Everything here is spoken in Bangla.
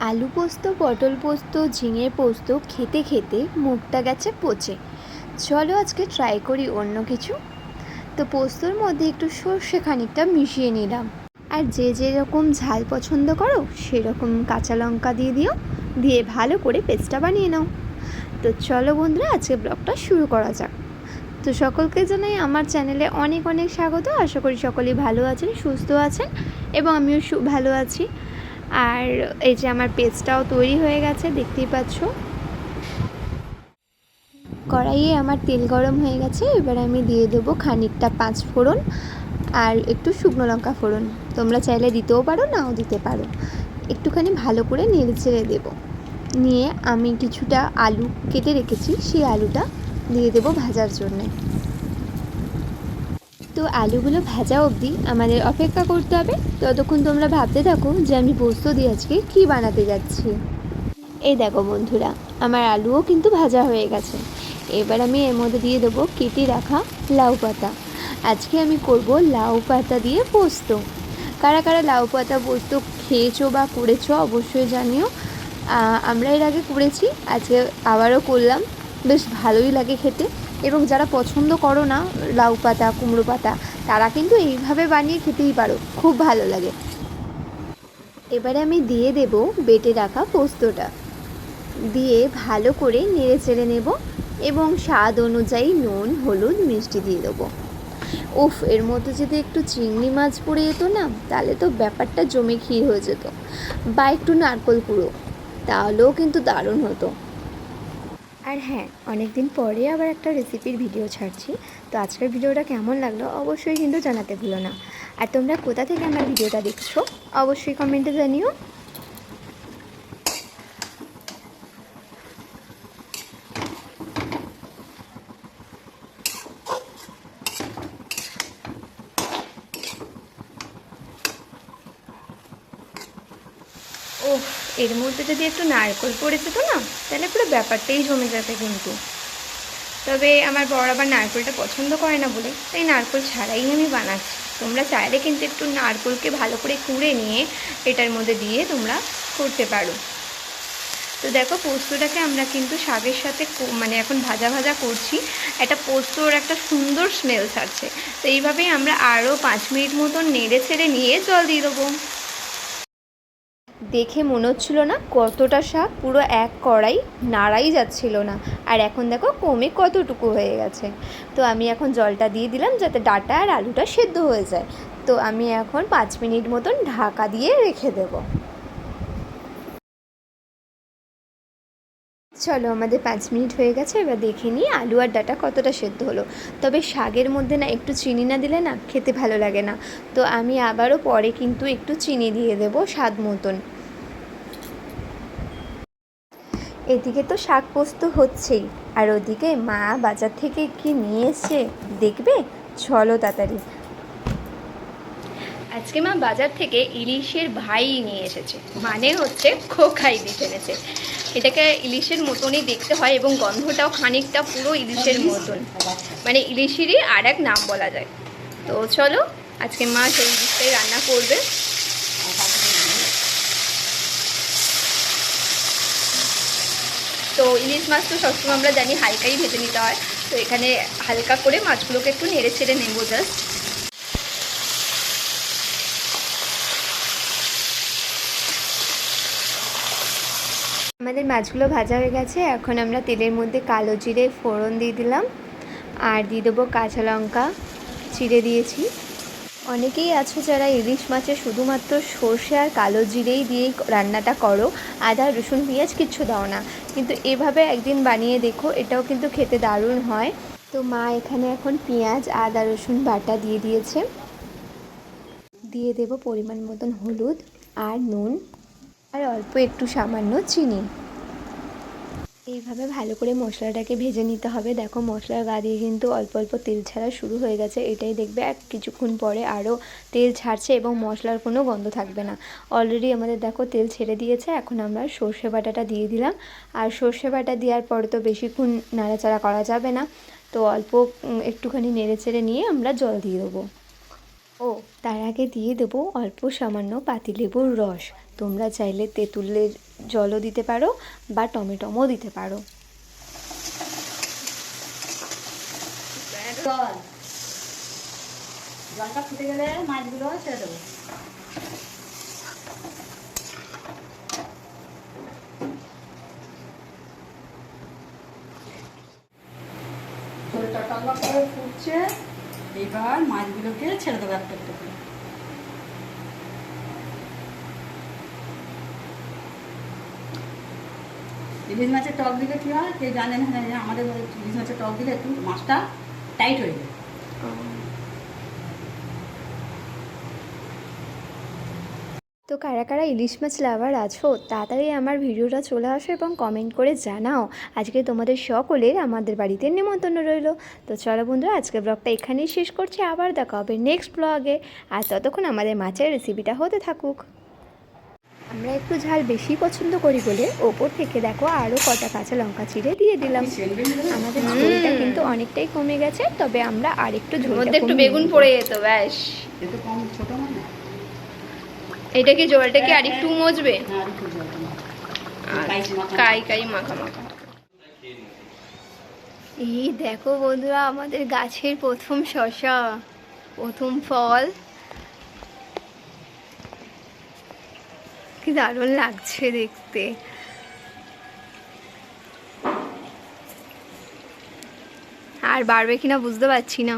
আলু পোস্ত, পটল পোস্ত, ঝিঙে পোস্ত খেতে খেতে মুখটা গেছে পচে। চলো আজকে ট্রাই করি অন্য কিছু। তো পোস্তর মধ্যে একটু সর্ষে খানিকটা মিশিয়ে নিলাম। আর যে যেরকম ঝাল পছন্দ করো, সেরকম কাঁচা লঙ্কা দিয়ে দিও। দিয়ে ভালো করে পেস্টটা বানিয়ে নাও। তো চলো বন্ধুরা, আজকে ব্লগটা শুরু করা যাক। তো সকলকে জানাই আমার চ্যানেলে অনেক অনেক স্বাগত। আশা করি সকলেই ভালো আছেন, সুস্থ আছেন, এবং আমিও ভালো আছি। আর এই যে আমার পেস্টটাও তৈরি হয়ে গেছে, দেখতেই পাচ্ছ। কড়াইয়ে আমার তেল গরম হয়ে গেছে, এবার আমি দিয়ে দেবো খানিকটা পাঁচ ফোড়ন আর একটু শুকনো লঙ্কা ফোড়ন। তোমরা চাইলে দিতেও পারো, নাও দিতে পারো। একটুখানি ভালো করে নেড়ে ছেড়ে দেবো। নিয়ে আমি কিছুটা আলু কেটে রেখেছি, সেই আলুটা দিয়ে দেবো ভাজার জন্যে। তো আলুগুলো ভাজা অবধি আমাদের অপেক্ষা করতে হবে। ততক্ষণ তোমরা ভাবতে থাকো যে আমি পোস্ত দিয়ে আজকে কী বানাতে যাচ্ছি। এই দেখো বন্ধুরা, আমার আলুও কিন্তু ভাজা হয়ে গেছে। এবার আমি এর মধ্যে দিয়ে দেবো কেটে রাখা লাউ পাতা। আজকে আমি করব লাউ পাতা দিয়ে পোস্ত। কারা কারা লাউ পাতা পোস্ত খেয়েছো বা করেছ অবশ্যই জানিও। আমরা এর আগে করেছি, আজকে আবারও করলাম। বেশ ভালোই লাগে খেতে। এবং যারা পছন্দ করো না, লাউ পাতা, কুমড়ো পাতা, তারা কিন্তু এইভাবে বানিয়ে খেতেই পারো। খুব ভালো লাগে। এবারে আমি দিয়ে দেব বেটে রাখা পোস্তটা। দিয়ে ভালো করে নেড়ে চেড়ে নেব এবং স্বাদ অনুযায়ী নুন, হলুদ, মিষ্টি দিয়ে দেবো। উফ, এর মধ্যে যদি একটু চিংড়ি মাছ পড়ে যেত না, তাহলে তো ব্যাপারটা জমে ক্ষীর হয়ে যেত। বা একটু নারকোল কুড়ো, তাহলেও কিন্তু দারুণ হতো। আর হ্যাঁ অনেক দিন পরে আবার একটা রেসিপির ভিডিও ছাড়ছি। তো আজকের ভিডিওটা কেমন লাগল অবশ্যই কিন্তু জানাতে ভুলো না। আর তোমরা কোথা থেকে আমার ভিডিওটা দেখছ অবশ্যই কমেন্টে জানিও। ও এর মধ্যে যদি একটু নারকোল পড়ে যেত না, তাহলে পুরো ব্যাপারটাই জমে যেত কিন্তু। তবে আমার বড় আবার নারকোলটা পছন্দ করে না বলে, তাই নারকোল ছাড়াই আমি বানাচ্ছি। তোমরা চাইলে কিন্তু একটু নারকোলকে ভালো করে কুড়ে নিয়ে এটার মধ্যে দিয়ে তোমরা করতে পারো। তো দেখো, পোস্তটাকে আমরা কিন্তু শাকের সাথে মানে এখন ভাজা ভাজা করছি। একটা পোস্তর একটা সুন্দর স্মেল ছাড়ছে। তো এইভাবেই আমরা আরও পাঁচ মিনিট মতন নেড়ে ছেড়ে নিয়ে জল দিয়ে দেবো। দেখে মনে হচ্ছিল না কতটা শাক, পুরো এক কড়াই নাড়াই যাচ্ছিল না। আর এখন দেখো কমে কতটুকু হয়ে গেছে। তো আমি এখন জলটা দিয়ে দিলাম যাতে ডাটা আর আলুটা সেদ্ধ হয়ে যায়। তো আমি এখন পাঁচ মিনিট মতন ঢাকা দিয়ে রেখে দেব। চলো, আমাদের পাঁচ মিনিট হয়ে গেছে, এবার দেখে নিই আলু আর ডাটা কতটা সেদ্ধ হলো। তবে শাকের মধ্যে না একটু চিনি না দিলে না খেতে ভালো লাগে না। তো আমি আবারও পরে কিন্তু একটু চিনি দিয়ে দেবো স্বাদ মতন। এদিকে তো শাক পোস্ত হচ্ছেই, আর ওদিকে মা বাজার থেকে কি নিয়ে এসছে দেখবে? চলো তাড়াতাড়ি। আজকে মা বাজার থেকে ইলিশের ভাই নিয়ে এসেছে মানে হচ্ছে খোকা ইলিশ এনেছে এটাকে ইলিশের মতনই দেখতে হয় এবং গন্ধটাও খানিকটা পুরো ইলিশের মতন। মানে ইলিশেরই আর এক নাম বলা যায়। তো চলো, আজকে মা সেই ইলিশটাই রান্না করবে। তো ইলিশ মাছ তো সবসময় আমরা জানি হালকাই ভেজে নিতে হয়। তো এখানে হালকা করে মাছগুলোকে একটু নেড়ে ছেড়ে নেব জাস্ট আমাদের মাছগুলো ভাজা হয়ে গেছে। এখন আমরা তেলের মধ্যে কালো জিরে, ফোড়ন দিয়ে দিলাম। আর দিয়ে দেবো কাঁচা লঙ্কা, চিড়ে দিয়েছি। অনেকেই আছো যারা ইলিশ মাছে শুধুমাত্র সর্ষে আর কালো জিরেই দিয়েই রান্নাটা করো। আদা, রসুন, পেঁয়াজ কিচ্ছু দাও না। কিন্তু এভাবে একদিন বানিয়ে দেখো, এটাও কিন্তু খেতে দারুণ হয়। তো মা এখানে এখন পেঁয়াজ, আদা, রসুন বাটা দিয়ে দিয়েছে। দিয়ে দেব পরিমাণ মতন হলুদ আর নুন। আর অল্প একটু সামান্য চিনি। এইভাবে ভালো করে মশলাটাকে ভেজে নিতে হবে। দেখো মশলার গা দিয়ে কিন্তু অল্প অল্প তেল ছাড়া শুরু হয়ে গেছে। এটাই দেখবে এক কিছুক্ষণ পরে আরও তেল ছাড়ছে এবং মশলার কোনো গন্ধ থাকবে না। অলরেডি আমাদের দেখো তেল ছেড়ে দিয়েছে, এখন আমরা সর্ষে বাটাটা দিয়ে দিলাম। আর সর্ষে বাটা দেওয়ার পরে তো বেশিক্ষণ নাড়াচাড়া করা যাবে না। তো অল্প একটুখানি নেড়ে চেড়ে নিয়ে আমরা জল দিয়ে দেবো। ও, তার আগে দিয়ে দেবো অল্প সামান্য পাতিলেবুর রস। তোমরা চাইলে তেঁতুলের জলও দিতে পারো বা টমেটোমও দিতে পারো। জলটা ফুটে গেলে মাছগুলো ছেড়ে দেবো। ফুটছে। এইবার মাছগুলোকে ছেড়ে দেবো একটা একটা করে। ইলিশ মাছের টক দিলে কী হয়? কেউ জানে না জানে আমাদের ইলিশ মাছের টক দিলে একটু মাছটা টাইট হয়ে যায়। তো কারা কারা ইলিশ মাছ লাভার আছো, তাড়াতাড়ি আমার ভিডিওটা চলে আসো এবং কমেন্ট করে জানাও। আজকে তোমাদের সকলের আমাদের বাড়িতে নেমন্তন্ন রইল। তো চলো বন্ধুরা আজকে ব্লগটা এখানেই শেষ করছি। আবার দেখা হবে নেক্সট ব্লগে আর ততক্ষণ আমাদের মাছের রেসিপিটা হতে থাকুক। আমরা একটু ঝাল বেশি পছন্দ করি বলে ওপর থেকে দেখো আরও কটা কাঁচা লঙ্কা চিড়ে দিয়ে দিলাম। আমাদের ঝোলটা কিন্তু অনেকটাই কমে গেছে তবে আমরা আরেকটু মধ্যে একটু বেগুন পড়ে যেত ব্যাস। এতে কম ছোটো মাছ না? এটা কি জলটা কি আরেকটু মজবে? হ্যাঁ। কাইচি মাখা। কাই কাই মাখা মাখা। এই দেখো বন্ধুরা আমাদের গাছের প্রথম শশা প্রথম ফল। কি দারুণ লাগছে দেখতে। আর বাড়বে কিনা বুঝতে পারছি না।